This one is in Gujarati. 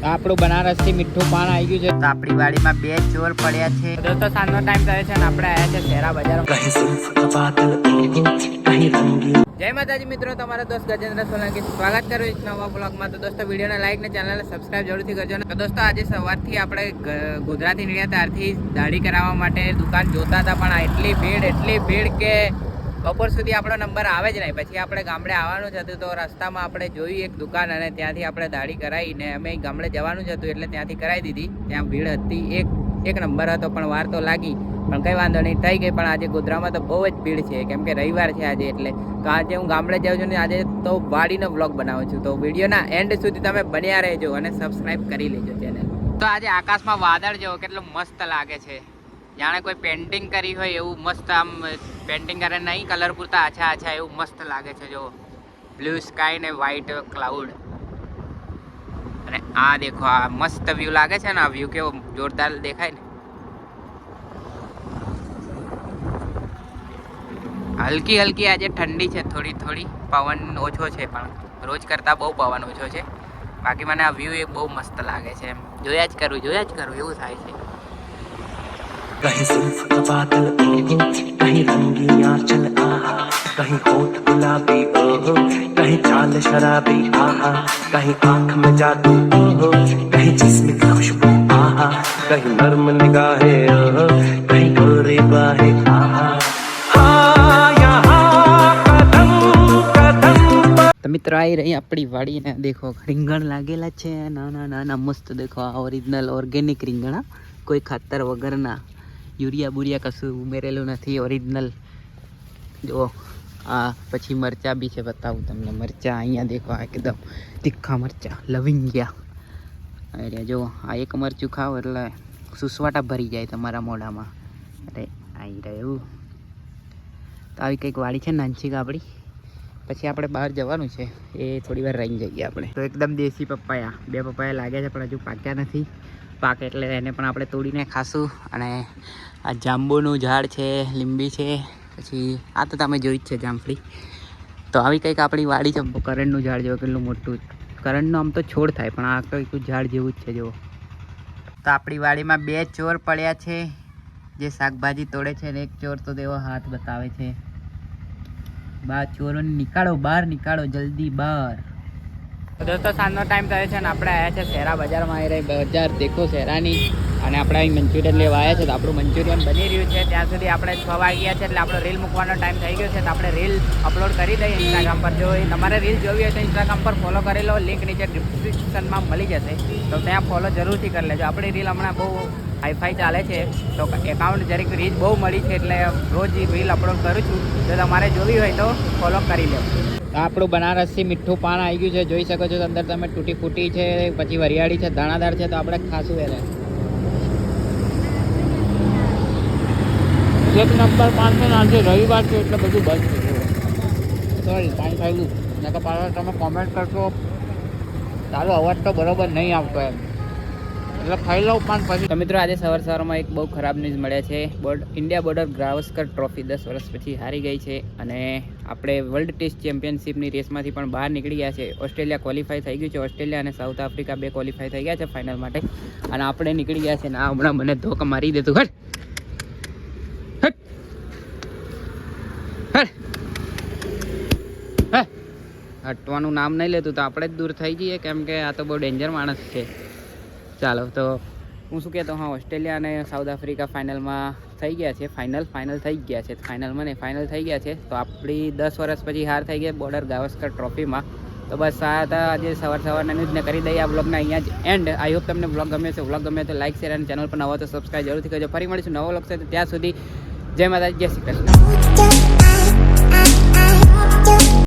આપણું બનારસથી મીઠું પાન આવી ગયું છે. તો આપણી વાડીમાં બે ચોર પડ્યા છે. દોસ્તો સાંજનો ટાઈમ થયો છે અને આપણે આવ્યા છે શેરા બજાર જય માતાજી મિત્રો તમારો દોસ્ત ગજેન્દ્ર સોલંકી સ્વાગત કરું એક નવા બ્લોગમાં તો દોસ્તો વિડીયોને લાઈક ને ચેનલને સબસ્ક્રાઈબ જરૂરથી કરજો. તો દોસ્તો આજે સવારથી આપણે ગુજરાતી નીડિયા ત્યારથી દાઢી કરાવવા માટે દુકાન જોતા હતા પણ એટલી ભીડ એટલી ભીડ કે બપોર સુધી આપણો નંબર આવે જ નહીં. પછી આપણે ગામડે આવવાનું જ હતું તો રસ્તામાં આપણે જોયું એક દુકાન અને ત્યાંથી આપણે દાઢી કરાવીને અમે ગામડે જવાનું જ હતું એટલે ત્યાંથી કરાવી દીધી. ત્યાં ભીડ હતી એક એક નંબર હતો પણ વાર તો લાગી. પણ કંઈ વાંધો નહીં, થઈ ગઈ. પણ આજે ગોધરામાં તો બહુ જ ભીડ છે. કેમ કે રવિવાર છે આજે એટલે. તો આજે હું ગામડે જાઉં છું ને આજે તો વાડીનો બ્લોગ બનાવું છું. તો વિડીયોના એન્ડ સુધી તમે બન્યા રહેજો અને સબસ્ક્રાઈબ કરી લેજો ચેનલ. તો આજે આકાશમાં વાદળ જેવો કેટલું મસ્ત લાગે છે. જાણે કોઈ પેન્ટિંગ કરી હોય એવું મસ્ત આમ પેન્ટિંગ કરે, નહીં કલર પૂરતા આછા આછા એવું મસ્ત લાગે છે જો બ્લુ સ્કાય ને વ્હાઈટ ક્લાઉડ અને આ દેખો, આ મસ્ત વ્યૂ લાગે છે ને, આ વ્યૂ કેવો જોરદાર દેખાય ને. હલકી હલકી આજે ઠંડી છે, થોડી થોડી, પવન ઓછો છે પણ રોજ કરતાં બહુ પવન ઓછો છે. બાકી મને આ વ્યૂ એ બહુ મસ્ત લાગે છે એમ. જોયા જ કરું, જોયા જ કરું, એવું થાય છે. कहीं जुल्फ का बादल कहीं रंगीन आंचल आहा कहीं होठ गुलाबी ओहो कहीं चाल शराबी आहा कहीं आंख में जादू ओहो कहीं जिस्म की खुशबू आहा कहीं नर्म निगाहें ओहो कहीं गोरी बाहें आहा हाँ यहाँ कदम कदम पर તો મિત્રો આવી રહી આપણી વાડીને દેખો રીંગણ લાગેલા છે નાના નાના મસ્ત દેખો આ ઓરિજિનલ ઓર્ગેનિક રીંગણ હા. કોઈ ખાતર વગરના યુરિયા બુરિયા કશું ઉમેરેલું નથી ઓરિજિનલ જો આ પછી મરચા બી છે, બતાવું તમને. મરચા અહીંયા દેખો એકદમ તીખા મરચા લવિંગિયા અરે જો આ એક મરચું ખાઓ એટલે સુસવાટા ભરી જાય તમારા મોઢામાં. અરે આવી રહ્યું. તો આવી કંઈક વાડી છે નાનચીક આપણી પછી આપણે બહાર જવાનું છે. એ થોડી વાર રહી જઈએ આપણે. તો એકદમ દેશી પપ્પાયા. બે પપ્પાયા લાગ્યા છે, પણ હજુ પાક્યા નથી. પાકે એટલે એને પણ આપણે તોડીને ખાશું અને આ જાંબુનું ઝાડ છે, લીંબી છે, પછી આ તો તમે જોઈ જ છે જામફળી. તો આવી કંઈક આપણી વાડી છે, કરણનું ઝાડ જેવું, કેટલું મોટું કરણનું આમ તો છોડ થાય, પણ આ કંઈક ઝાડ જેવું જ છે, જુઓ. તો આપણી વાડીમાં બે ચોર પડ્યા છે, જે શાકભાજી તોડે છે ને એક ચોર તો તેઓ હાથ બતાવે છે. બા, ચોરોને નીકાળો, બહાર નીકાળો, જલ્દી બહાર. દોસ્તો, સાંજનો ટાઈમ થયો છે ને આપણે આવ્યા છે શેરા બજારમાં. આવી રહી બજાર દેખો શેરાની. અને આપણે અહીં મંચુરિયન લેવા આવ્યા છે તો આપણું મંચુરિયન બની રહ્યું છે. ત્યાં સુધી આપણે છ વાગ્યા છે એટલે આપણો રીલ મૂકવાનો ટાઈમ થઈ ગયો છે. તો આપણે રીલ અપલોડ કરી દઈએ ઇન્સ્ટાગ્રામ પર. જો તમારે રીલ જોવી હોય તો ઇન્સ્ટાગ્રામ પર ફોલો કરી લો. લિંક નીચે ડિસ્ક્રિપ્શનમાં મળી જશે. તો ત્યાં ફોલો જરૂરથી કરી લેજો. આપણી રીલ હમણાં બહુ હાઈફાઈ ચાલે છે. તો એકાઉન્ટ જરીક રીચ બહુ મળી છે એટલે રોજ રીલ અપલોડ કરું છું. જો તમારે જોવી હોય તો ફોલો કરી લો આપણું બનારસથી મીઠું પાન આવી ગયું છે. જોઈ શકો છો અંદર તમે તૂટી ફૂટી છે પછી વરિયાળી છે દાણાદાર છે તો આપણે ખાશું એને. એક નંબર પાંચસો નાખશે રવિવાર છે એટલે બધું બંધ છે. સોરી ખાઈ નહીં નકર પાછળ તમે કોમેન્ટ કરશો. તારો અવાજ તો બરોબર નહીં આવતો એમ. એટલે ખાઈ લઉં પણ પછી મિત્રો આજે સવાર સવારમાં એક બહુ ખરાબ ન્યૂઝ મળ્યા છે. Board India Border Gavaskar trophy દસ વર્ષ પછી હારી ગઈ છે અને આપણે વર્લ્ડ ટેસ્ટ ચેમ્પિયનશિપની રેસમાંથી પણ બહાર નીકળી ગયા છે. ઓસ્ટ્રેલિયા ક્વોલિફાય થઈ ગયું છે. ઓસ્ટ્રેલિયા અને સાઉથ આફ્રિકા બે ક્વોલિફાય થઈ ગયા છે ફાઇનલ માટે. અને આપણે નીકળી ગયા છે ને હમણાં મને ધોક મારી દેતું હટ! હટવાનું નામ નહીં લેતું તો આપણે જ દૂર થઈ જઈએ. કેમ કે આ તો બહુ ડેન્જર માણસ છે. ચાલો, તો હું શું કહેતો, હા, ઓસ્ટ્રેલિયા અને સાઉથ આફ્રિકા ફાઇનલમાં થઈ ગયા છે. ફાઇનલ ફાઇનલ થઈ ગયા છે. ફાઇનલમાં નહીં ફાઇનલ થઈ ગયા છે. તો આપણી દસ વર્ષ પછી હાર થઈ ગઈ બોર્ડર ગાવસ્કર ટ્રોફીમાં. તો બસ આ હતા આજે સવાર સવારના ન્યૂઝને કરી દઈએ આ બ્લોગના અહીંયા જ એન્ડ આઈ હોપ તમને બ્લોગ ગમે છે બ્લોગ ગમે તો લાઇક શેર અને ચેનલ પર નવો તો સબસ્ક્રાઈબ જરૂરથી કરજો. ફરી મળીશું નવો બ્લોગ તો ત્યાં સુધી જય માતા જય શ્રી કૃષ્ણ.